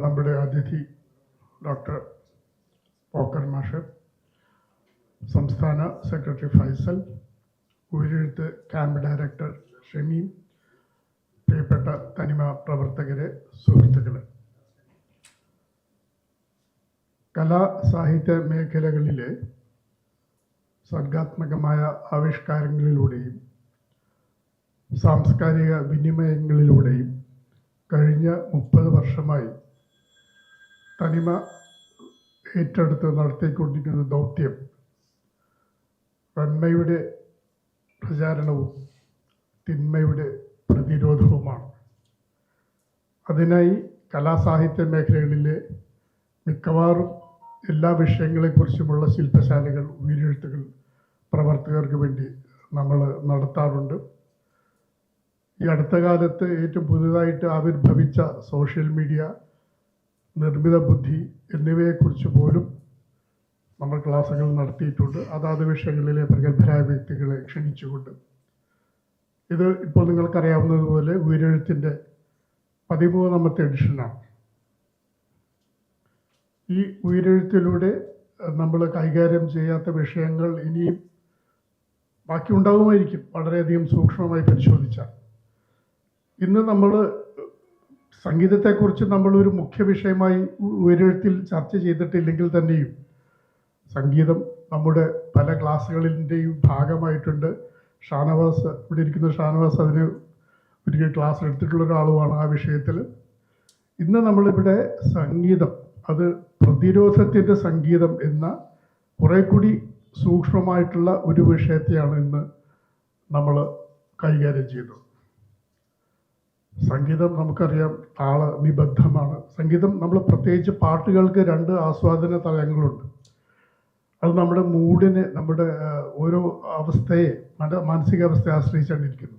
നമ്മുടെ അതിഥി ഡോക്ടർ പോക്കർ മാഷ് സംസ്ഥാന secretary Faisal Oorezhuthu camp director Shameem പ്രിയപ്പെട്ട തനിമ പ്രവർത്തകരെ സുഹൃത്തുക്കളെ. കലാ സാഹിത്യ മേഖലകളിലെ സർഗാത്മകമായ ആവിഷ്കാരങ്ങളിലൂടെയും സാംസ്കാരിക വിനിമയങ്ങളിലൂടെയും കഴിഞ്ഞ മുപ്പത് വർഷമായി തനിമ ഏറ്റെടുത്ത് നടത്തിക്കൊണ്ടിരിക്കുന്ന ദൗത്യം നന്മയുടെ പ്രചാരണവും തിന്മയുടെ പ്രതിരോധവുമാണ്. അതിനായി കലാസാഹിത്യ മേഖലകളിലെ മിക്കവാറും എല്ലാ വിഷയങ്ങളെക്കുറിച്ചുമുള്ള ശില്പശാലകൾ ഉയരെഴുത്തുകൾ പ്രവർത്തകർക്ക് വേണ്ടി നമ്മൾ നടത്താറുണ്ട്. ഈ അടുത്ത കാലത്ത് ഏറ്റവും പുതുതായിട്ട് ആവിർഭവിച്ച സോഷ്യൽ മീഡിയ നിർമ്മിത ബുദ്ധി എന്നിവയെക്കുറിച്ച് പോലും നമ്മൾ ക്ലാസ്സുകൾ നടത്തിയിട്ടുണ്ട്. അതാത് വിഷയങ്ങളിലെ പ്രഗത്ഭരായ വ്യക്തികളെ ക്ഷണിച്ചുകൊണ്ട്. ഇത് ഇപ്പോൾ നിങ്ങൾക്കറിയാവുന്നതുപോലെ ഉയരെഴുത്തിന്റെ പതിമൂന്നാമത്തെ എഡിഷനാണ്. ഈ ഉയരെഴുത്തിലൂടെ നമ്മൾ കൈകാര്യം ചെയ്യാത്ത വിഷയങ്ങൾ ഇനിയും ബാക്കി ഉണ്ടാകുമായിരിക്കും വളരെയധികം സൂക്ഷ്മമായി പരിശോധിച്ചാൽ. ഇന്ന് നമ്മൾ സംഗീതത്തെക്കുറിച്ച് നമ്മളൊരു മുഖ്യ വിഷയമായി ഒരിടത്തിൽ ചർച്ച ചെയ്തിട്ടില്ലെങ്കിൽ തന്നെയും സംഗീതം നമ്മുടെ പല ക്ലാസ്സുകളിന്റെയും ഭാഗമായിട്ടുണ്ട്. ഷാനവാസ് ഇവിടെ ഇരിക്കുന്ന ഷാനവാസ് അതിന് ഒരിക്കൽ ക്ലാസ് എടുത്തിട്ടുള്ള ഒരാളുമാണ് ആ വിഷയത്തിൽ. ഇന്ന് നമ്മളിവിടെ സംഗീതം അത് പ്രതിരോധത്തിന്റെ സംഗീതം എന്ന കുറെ കൂടി സൂക്ഷ്മമായിട്ടുള്ള ഒരു വിഷയത്തെയാണ് ഇന്ന് നമ്മൾ കൈകാര്യം ചെയ്തത് സംഗീതം നമുക്കറിയാം താള നിബദ്ധമാണ്. സംഗീതം നമ്മൾ പ്രത്യേകിച്ച് പാട്ടുകൾക്ക് രണ്ട് ആസ്വാദന തലങ്ങളുണ്ട്. അത് നമ്മുടെ മൂഡിനെ നമ്മുടെ ഓരോ അവസ്ഥയെ മാനസികാവസ്ഥയെ ആശ്രയിച്ചാണ് ഇരിക്കുന്നത്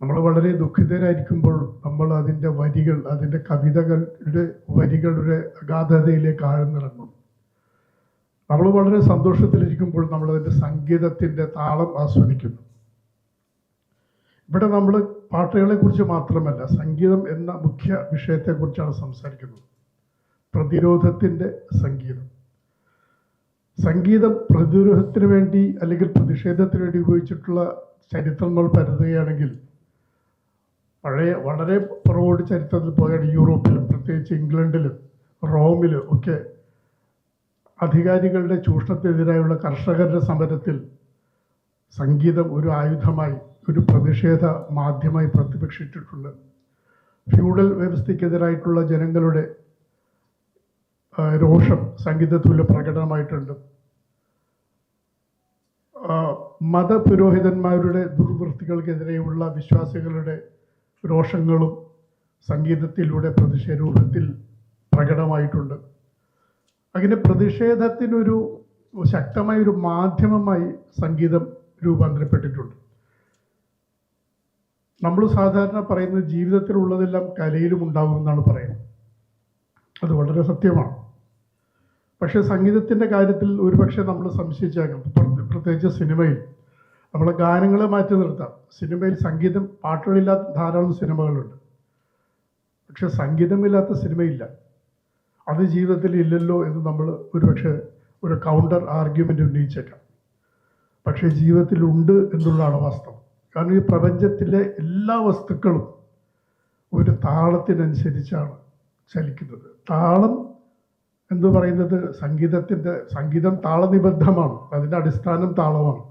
നമ്മൾ വളരെ ദുഃഖിതരായിരിക്കുമ്പോൾ നമ്മൾ അതിന്റെ വരികൾ അതിന്റെ കവിതകളുടെ വരികളുടെ അഗാധതയിലേക്ക് ആഴ്ന്നിറങ്ങും. നമ്മൾ വളരെ സന്തോഷത്തിലിരിക്കുമ്പോൾ നമ്മൾ അതിന്റെ സംഗീതത്തിന്റെ താളം ആസ്വദിക്കുന്നു. ഇവിടെ നമ്മൾ പാട്ടുകളെക്കുറിച്ച് മാത്രമല്ല സംഗീതം എന്ന മുഖ്യ വിഷയത്തെക്കുറിച്ചാണ് സംസാരിക്കുന്നത്. പ്രതിരോധത്തിന്റെ സംഗീതം. സംഗീതം പ്രതിരോധത്തിന് വേണ്ടി അല്ലെങ്കിൽ പ്രതിഷേധത്തിന് വേണ്ടി ഉപയോഗിച്ചിട്ടുള്ള ചരിത്രം നമ്മൾ പരതുകയാണെങ്കിൽ പഴയ വളരെ പുറകോട്ട് ചരിത്രത്തിൽ പോയാണ് യൂറോപ്പിലും പ്രത്യേകിച്ച് ഇംഗ്ലണ്ടിലും റോമിലും ഒക്കെ അധികാരികളുടെ ചൂഷണത്തിനെതിരായുള്ള കർഷകരുടെ സമരത്തിൽ സംഗീതം ഒരു ആയുധമായി ഒരു പ്രതിഷേധ മാധ്യമമായി പ്രതിപക്ഷിച്ചിട്ടുണ്ട് ഫ്യൂഡൽ വ്യവസ്ഥയ്ക്കെതിരായിട്ടുള്ള ജനങ്ങളുടെ രോഷം സംഗീതത്തിലെ പ്രകടനമായിട്ടുണ്ട്. മതപുരോഹിതന്മാരുടെ ദുർവൃത്തികൾക്കെതിരെയുള്ള വിശ്വാസികളുടെ രോഷങ്ങളും സംഗീതത്തിലൂടെ പ്രതിഷേധത്തിൽ പ്രകടമായിട്ടുണ്ട്. അങ്ങനെ പ്രതിഷേധത്തിനൊരു ശക്തമായ ഒരു മാധ്യമമായി സംഗീതം രൂപാന്തരപ്പെട്ടിട്ടുണ്ട്. നമ്മൾ സാധാരണ പറയുന്നത് ജീവിതത്തിലുള്ളതെല്ലാം കലയിലും ഉണ്ടാകും എന്നാണ് പറയുന്നത്. അത് വളരെ സത്യമാണ്. പക്ഷേ സംഗീതത്തിന്റെ കാര്യത്തിൽ ഒരുപക്ഷെ നമ്മൾ സംശയിച്ചേക്കാം. പ്ര- പ്രത്യേകിച്ച് സിനിമയിൽ നമ്മളെ ഗാനങ്ങളെ മാറ്റി നിർത്താം. സിനിമയിൽ സംഗീതം പാട്ടുകളില്ലാത്ത ധാരാളം സിനിമകളുണ്ട്. പക്ഷെ സംഗീതമില്ലാത്ത സിനിമയില്ല. അത് ജീവിതത്തിൽ ഇല്ലല്ലോ എന്ന് നമ്മൾ ഒരുപക്ഷെ ഒരു കൗണ്ടർ ആർഗ്യുമെന്റ് ഉന്നയിച്ചേക്കാം. പക്ഷേ ജീവിതത്തിലുണ്ട് എന്നുള്ളതാണ് വാസ്തവം. കാരണം ഈ പ്രപഞ്ചത്തിലെ എല്ലാ വസ്തുക്കളും ഒരു താളത്തിനനുസരിച്ചാണ് ചലിക്കുന്നത്. താളം എന്ന് പറയുന്നത് സംഗീതത്തിന്റെ സംഗീതം താളനിബദ്ധമാണ്. അതിന്റെ അടിസ്ഥാനം താളമാണ്.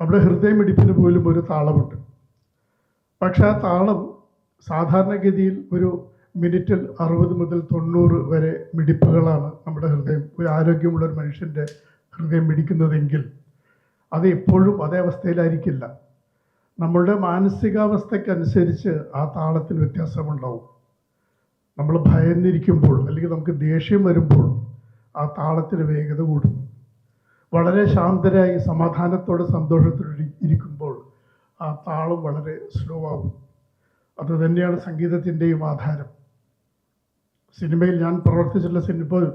നമ്മുടെ ഹൃദയമിടിപ്പിന് പോലും ഒരു താളമുണ്ട്. പക്ഷെ ആ താളം സാധാരണഗതിയിൽ ഒരു മിനിറ്റിൽ അറുപത് മുതൽ തൊണ്ണൂറ് വരെ മിടിപ്പുകളാണ് നമ്മുടെ ഹൃദയം. ഒരു ആരോഗ്യമുള്ള ഒരു മനുഷ്യന്റെ ഹൃദയം മിടിക്കുന്നതെങ്കിൽ അത് എപ്പോഴും അതേ അവസ്ഥയിലായിരിക്കില്ല. നമ്മളുടെ മാനസികാവസ്ഥയ്ക്കനുസരിച്ച് ആ താളത്തിൽ വ്യത്യാസമുണ്ടാവും. നമ്മൾ ഭയന്നിരിക്കുമ്പോൾ അല്ലെങ്കിൽ നമുക്ക് ദേഷ്യം വരുമ്പോൾ ആ താളത്തിന് വേഗത കൂടുന്നു വളരെ ശാന്തരായി സമാധാനത്തോടെ സന്തോഷത്തോടെ ഇരിക്കുമ്പോൾ ആ താളം വളരെ സ്ലോ ആകും അത് തന്നെയാണ് സംഗീതത്തിന്റെയും ആധാരം. സിനിമയിൽ ഞാൻ പ്രവർത്തിച്ചിട്ടുള്ള സിനിമ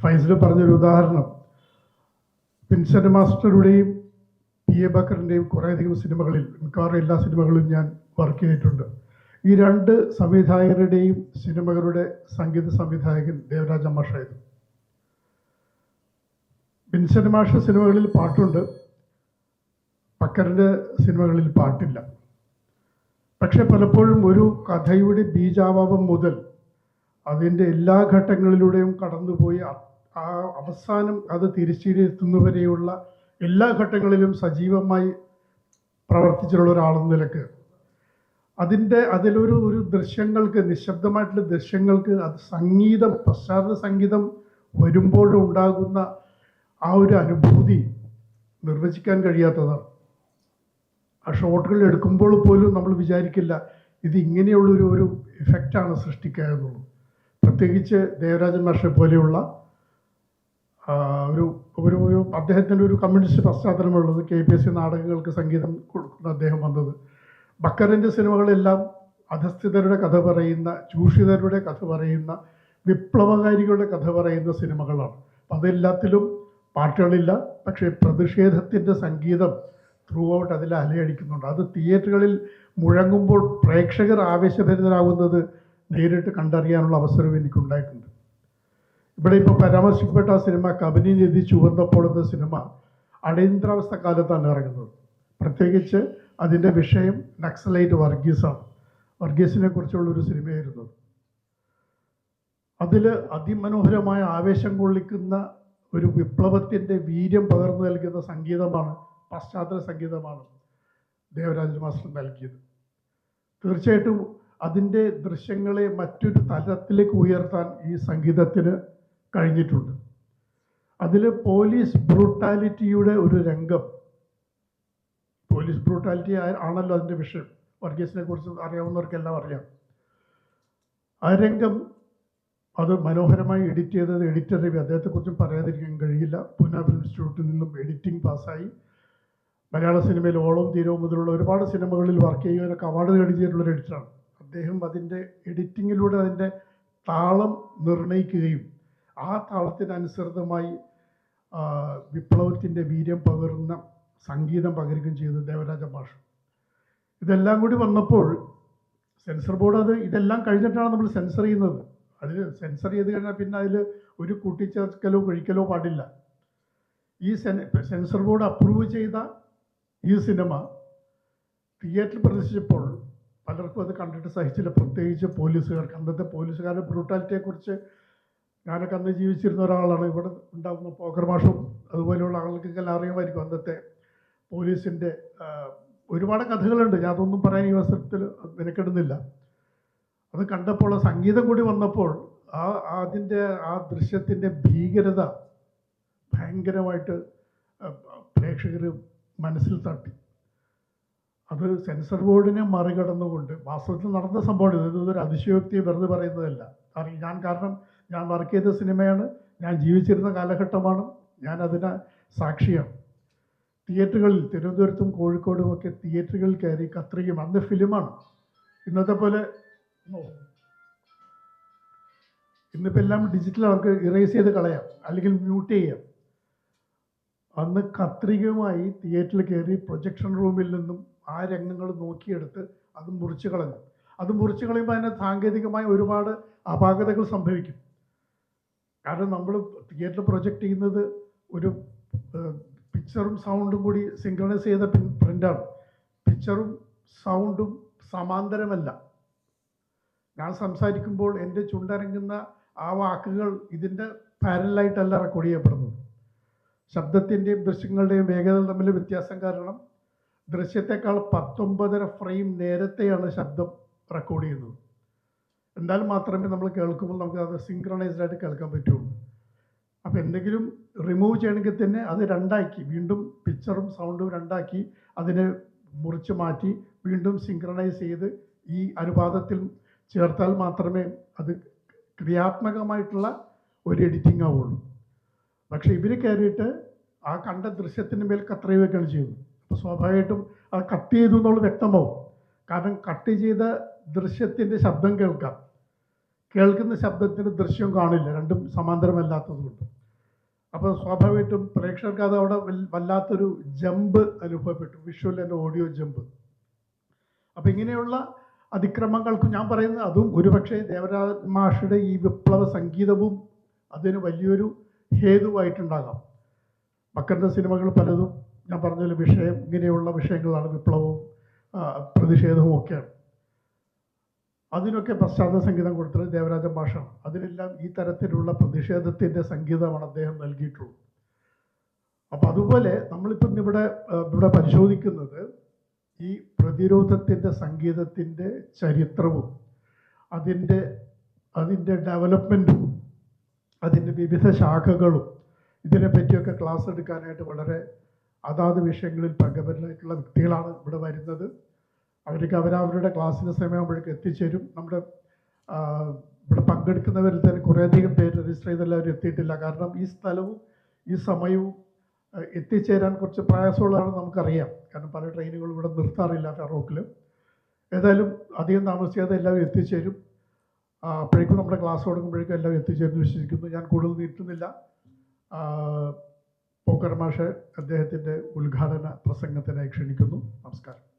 ഫൈസൽ പറഞ്ഞൊരു ഉദാഹരണം. വിൻസെന്റ് മാസ്റ്ററുടെയും പി എ ബക്കറിന്റെയും കുറേയധികം സിനിമകളിൽ മിക്കവാറും എല്ലാ സിനിമകളിലും ഞാൻ വർക്ക് ചെയ്തിട്ടുണ്ട്. ഈ രണ്ട് സംവിധായകരുടെയും സിനിമകളുടെ സംഗീത സംവിധായകൻ ദേവരാജ മാഷായിരുന്നു വിൻസെന്റ് മാഷ സിനിമകളിൽ പാട്ടുണ്ട്. പക്കറിന്റെ സിനിമകളിൽ പാട്ടില്ല. പക്ഷെ പലപ്പോഴും ഒരു കഥയുടെ ബീജാവാപം മുതൽ അതിന്റെ എല്ലാ ഘട്ടങ്ങളിലൂടെയും കടന്നുപോയി ആ അവസാനം അത് തിരിച്ചിരുത്തുന്നവരെയുള്ള എല്ലാ ഘട്ടങ്ങളിലും സജീവമായി പ്രവർത്തിച്ചിട്ടുള്ള ഒരാളെന്ന നിലയ്ക്ക് അതിന്റെ അതിലൊരു ഒരു ദൃശ്യങ്ങൾക്ക് നിശബ്ദമായിട്ടുള്ള ദൃശ്യങ്ങൾക്ക് അത് സംഗീതം പശ്ചാത്തല സംഗീതം വരുമ്പോഴുണ്ടാകുന്ന ആ ഒരു അനുഭൂതി നിർവചിക്കാൻ കഴിയാത്തതാണ്. ആ ഷോട്ടുകൾ എടുക്കുമ്പോൾ പോലും നമ്മൾ വിചാരിക്കില്ല ഇത് ഇങ്ങനെയുള്ളൊരു ഒരു ഇഫക്റ്റാണ് സൃഷ്ടിക്കുക എന്നുള്ളത്. പ്രത്യേകിച്ച് ദേവരാജൻ മാഷെ പോലെയുള്ള ഒരു ഒരു ഒരു അദ്ദേഹത്തിന്റെ ഒരു കമ്മ്യൂണിസ്റ്റ് പശ്ചാത്തലമുള്ളത് കെ പി എസ് സി നാടകങ്ങൾക്ക് സംഗീതം കൊടുക്കുന്ന അദ്ദേഹം വന്നത്. ബക്കറിന്റെ സിനിമകളെല്ലാം അധസ്ഥിതരുടെ കഥ പറയുന്ന ചൂഷിതരുടെ കഥ പറയുന്ന വിപ്ലവകാരികളുടെ കഥ പറയുന്ന സിനിമകളാണ്. അപ്പം അതെല്ലാത്തിലും പാട്ടുകളില്ല പക്ഷേ പ്രതിഷേധത്തിന്റെ സംഗീതം ത്രൂ ഔട്ട് അതിൽ അലയടിക്കുന്നുണ്ട്. അത് തിയേറ്ററുകളിൽ മുഴങ്ങുമ്പോൾ പ്രേക്ഷകർ ആവേശഭരിതരാകുന്നത് നേരിട്ട് കണ്ടറിയാനുള്ള അവസരം എനിക്കുണ്ടായിട്ടുണ്ട്. ഇവിടെ ഇപ്പോൾ പരാമർശിക്കപ്പെട്ട സിനിമ കബനി നിധി ചുവന്നപ്പോൾ എന്ന സിനിമ അടിയന്തരാവസ്ഥ കാലത്താണ് ഇറങ്ങുന്നത്. പ്രത്യേകിച്ച് അതിന്റെ വിഷയം നക്സലൈറ്റ് വർഗീസാണ്. വർഗീസിനെ കുറിച്ചുള്ള ഒരു സിനിമയായിരുന്നു അതിൽ അതിമനോഹരമായ ആവേശം കൊള്ളിക്കുന്ന ഒരു വിപ്ലവത്തിന്റെ വീര്യം പകർന്നു നൽകുന്ന സംഗീതമാണ് പശ്ചാത്തല സംഗീതമാണ് ദേവരാജൻ മാസ്റ്റർ നൽകിയത്. തീർച്ചയായിട്ടും അതിന്റെ ദൃശ്യങ്ങളെ മറ്റൊരു തലത്തിലേക്ക് ഉയർത്താൻ ഈ സംഗീതത്തിന് കഴിഞ്ഞിട്ടുണ്ട്. അതിൽ പോലീസ് ബ്രൂട്ടാലിറ്റിയുടെ ഒരു രംഗം. പോലീസ് ബ്രൂട്ടാലിറ്റി ആണല്ലോ അതിന്റെ വിഷയം. വർഗീസിനെ കുറിച്ച് അറിയാവുന്നവർക്കെല്ലാം അറിയാം. ആ രംഗം അത് മനോഹരമായി എഡിറ്റ് ചെയ്തത് എഡിറ്റർ രവി. അദ്ദേഹത്തെക്കുറിച്ചും പറയാതിരിക്കാൻ കഴിയില്ല. പൂന ഫിലിം ഇൻസ്റ്റിറ്റ്യൂട്ടിൽ നിന്നും എഡിറ്റിംഗ് പാസ്സായി. മലയാള സിനിമയിൽ ഓളം തീരവും മുതലുള്ള ഒരുപാട് സിനിമകളിൽ വർക്ക് ചെയ്യുവാനൊക്കെ അവാർഡ് നേടി ചെയ്തിട്ടുള്ള ഒരു എഡിറ്ററാണ്. അദ്ദേഹം അതിന്റെ എഡിറ്റിങ്ങിലൂടെ അതിന്റെ താളം നിർണയിക്കുകയും ആ താളത്തിനനുസൃതമായി വിപ്ലവത്തിന്റെ വീര്യം പകരുന്ന സംഗീതം പകരുകയും ചെയ്തു ദേവരാജ ഭാഷ. ഇതെല്ലാം കൂടി വന്നപ്പോൾ സെൻസർ ബോർഡ് അത് ഇതെല്ലാം കഴിഞ്ഞിട്ടാണ് നമ്മൾ സെൻസർ ചെയ്യുന്നത്. അതിൽ സെൻസർ ചെയ്ത് കഴിഞ്ഞാൽ പിന്നെ അതിൽ ഒരു കൂട്ടിച്ചേർക്കലോ കഴിക്കലോ പാടില്ല. ഈ സെൻസർ ബോർഡ് അപ്രൂവ് ചെയ്ത ഈ സിനിമ തിയേറ്ററിൽ പ്രദർശിച്ചപ്പോൾ പലർക്കും അത് കണ്ടിട്ട് സഹിച്ചില്ല. പ്രത്യേകിച്ച് പോലീസുകാർക്ക്. അന്നത്തെ പോലീസുകാരുടെ ബ്രൂട്ടാലിറ്റിയെക്കുറിച്ച് ഞാനൊക്കെ അന്ന് ജീവിച്ചിരുന്ന ഒരാളാണ്. ഇവിടെ ഉണ്ടാകുന്ന പോക്കർ മാഷും അതുപോലെയുള്ള ആളുകൾക്കെല്ലാം അറിയുമായിരിക്കും അന്നത്തെ പോലീസിന്റെ ഒരുപാട് കഥകളുണ്ട്. ഞാൻ അതൊന്നും പറയാൻ ഈ അവസരത്തിൽ നിനക്കെടുന്നില്ല അത് കണ്ടപ്പോൾ സംഗീതം കൂടി വന്നപ്പോൾ ആ അതിന്റെ ആ ദൃശ്യത്തിന്റെ ഭീകരത ഭയങ്കരമായിട്ട് പ്രേക്ഷകർ മനസ്സിൽ തട്ടി. അത് സെൻസർ ബോർഡിനെ മറികടന്നുകൊണ്ട് വാസ്തവത്തിൽ നടന്ന സംഭവമാണ് ഇതൊരു അതിശയോക്തി വെറുതെ പറയുന്നതല്ല. കാരണം ഞാൻ കാരണം ഞാൻ വർക്ക് ചെയ്ത സിനിമയാണ്. ഞാൻ ജീവിച്ചിരുന്ന കാലഘട്ടമാണ്. ഞാൻ അതിന് സാക്ഷിയാണ്. തിയേറ്ററുകളിൽ തിരുവനന്തപുരത്തും കോഴിക്കോടും ഒക്കെ തിയേറ്ററുകളിൽ കയറി കത്രികയും അന്ന് ഫിലിമാണ്. ഇന്നത്തെ പോലെ. ഇന്നിപ്പോൾ എല്ലാം ഡിജിറ്റൽ അവർക്ക് ഇറേസ് ചെയ്ത് കളയാം. അല്ലെങ്കിൽ മ്യൂട്ട് ചെയ്യാം. അന്ന് കത്രികയുമായി തിയേറ്ററിൽ കയറി പ്രൊജക്ഷൻ റൂമിൽ നിന്നും ആ രംഗങ്ങൾ നോക്കിയെടുത്ത് അത് മുറിച്ച് കളഞ്ഞു. അത് മുറിച്ച് കളയുമ്പോൾ അതിന് സാങ്കേതികമായി ഒരുപാട് അപാകതകൾ സംഭവിക്കും. കാരണം നമ്മൾ തിയേറ്റർ പ്രൊജക്റ്റ് ചെയ്യുന്നത് ഒരു പിക്ചറും സൗണ്ടും കൂടി സിങ്ക്രണൈസ് ചെയ്ത പ്രിന്റാണ് പിക്ചറും സൗണ്ടും സമാന്തരമല്ല. ഞാൻ സംസാരിക്കുമ്പോൾ എന്റെ ചുണ്ടരങ്ങുന്ന ആ വാക്കുകൾ ഇതിന്റെ പാരലായിട്ടല്ല റെക്കോർഡ് ചെയ്യപ്പെടുന്നത്. ശബ്ദത്തിന്റെയും ദൃശ്യങ്ങളുടെയും വേഗത തമ്മിൽ വ്യത്യാസം കാരണം ദൃശ്യത്തെക്കാൾ പത്തൊമ്പതര ഫ്രെയിം നേരത്തെയാണ് ശബ്ദം റെക്കോർഡ് ചെയ്യുന്നത്. എന്നാൽ മാത്രമേ നമ്മൾ കേൾക്കുമ്പോൾ നമുക്ക് അത് സിങ്ക്രണൈസ്ഡ് ആയിട്ട് കേൾക്കാൻ പറ്റുള്ളൂ അപ്പോൾ എന്തെങ്കിലും റിമൂവ് ചെയ്യണമെങ്കിൽ തന്നെ അത് രണ്ടാക്കി വീണ്ടും പിക്ചറും സൗണ്ടും രണ്ടാക്കി അതിനെ മുറിച്ച് മാറ്റി വീണ്ടും സിങ്ക്രണൈസ് ചെയ്ത് ഈ അനുപാതത്തിൽ ചേർത്താൽ മാത്രമേ അത് ക്രിയാത്മകമായിട്ടുള്ള ഒരു എഡിറ്റിംഗ് ആവുള്ളൂ. പക്ഷേ ഇവർ കയറിയിട്ട് ആ കണ്ട ദൃശ്യത്തിന്റെ മേൽ കത്രയി വെക്കുകയാണ് ചെയ്യുന്നത്. അപ്പോൾ സ്വാഭാവികമായിട്ടും അത് കട്ട് ചെയ്തു എന്നുള്ളത് വ്യക്തമാവും. കാരണം കട്ട് ചെയ്ത ദൃശ്യത്തിന്റെ ശബ്ദം കേൾക്കാം. കേൾക്കുന്ന ശബ്ദത്തിന് ദൃശ്യം കാണില്ല. രണ്ടും സമാന്തരമല്ലാത്തതുകൊണ്ട്. അപ്പോൾ സ്വാഭാവികമായിട്ടും പ്രേക്ഷകർക്ക് അത് അവിടെ വല്ലാത്തൊരു ജമ്പ് അനുഭവപ്പെട്ടു. Visual and audio jump. അപ്പം ഇങ്ങനെയുള്ള അതിക്രമങ്ങൾക്കും ഞാൻ പറയുന്നത് അതും ഒരുപക്ഷെ ദേവരാജ മാഷയുടെ ഈ വിപ്ലവ സംഗീതവും അതിന് വലിയൊരു ഹേതുവായിട്ടുണ്ടാകാം. മക്കളുടെ സിനിമകൾ പലതും ഞാൻ പറഞ്ഞ വിഷയം ഇങ്ങനെയുള്ള വിഷയങ്ങളാണ് വിപ്ലവവും. പ്രതിഷേധവും ഒക്കെയാണ് അതിനൊക്കെ പശ്ചാത്തല സംഗീതം കൊടുത്തത് ദേവരാജ ഭാഷ അതിനെല്ലാം ഈ തരത്തിലുള്ള പ്രതിഷേധത്തിന്റെ സംഗീതമാണ് അദ്ദേഹം നൽകിയിട്ടുള്ളത്. അപ്പം അതുപോലെ നമ്മളിപ്പം ഇവിടെ ഇവിടെ പരിശോധിക്കുന്നത് ഈ പ്രതിരോധത്തിന്റെ സംഗീതത്തിന്റെ ചരിത്രവും അതിന്റെ അതിന്റെ ഡെവലപ്മെന്റും അതിന്റെ വിവിധ ശാഖകളും ഇതിനെപ്പറ്റിയൊക്കെ ക്ലാസ് എടുക്കാനായിട്ട് വളരെ അതാത് വിഷയങ്ങളിൽ പ്രഗത്ഭരായിട്ടുള്ള വ്യക്തികളാണ് ഇവിടെ വരുന്നത്. അവർക്ക് അവരവരുടെ ക്ലാസ്സിന് സമയമാകുമ്പോഴേക്കും എത്തിച്ചേരും. നമ്മുടെ ഇവിടെ പങ്കെടുക്കുന്നവരിൽ തന്നെ കുറേയധികം പേര് രജിസ്റ്റർ ചെയ്തെല്ലാവരും എത്തിയിട്ടില്ല. കാരണം ഈ സ്ഥലവും ഈ സമയവും എത്തിച്ചേരാൻ കുറച്ച് പ്രയാസമുള്ളതാണെന്ന് നമുക്കറിയാം. കാരണം പല ട്രെയിനുകളും ഇവിടെ നിർത്താറില്ല ഫെറോക്കിൽ ഏതായാലും അധികം താമസിക്കാതെ എല്ലാവരും എത്തിച്ചേരും. അപ്പോഴേക്കും നമ്മുടെ ക്ലാസ് തുടങ്ങുമ്പോഴേക്കും എല്ലാവരും എത്തിച്ചേരുന്നു വിശ്വസിക്കുന്നു. ഞാൻ കൂടുതൽ നീട്ടുന്നില്ല. പോക്കർ മാഷ് അദ്ദേഹത്തിന്റെ ഉദ്ഘാടന പ്രസംഗത്തിനായി ക്ഷണിക്കുന്നു. നമസ്കാരം.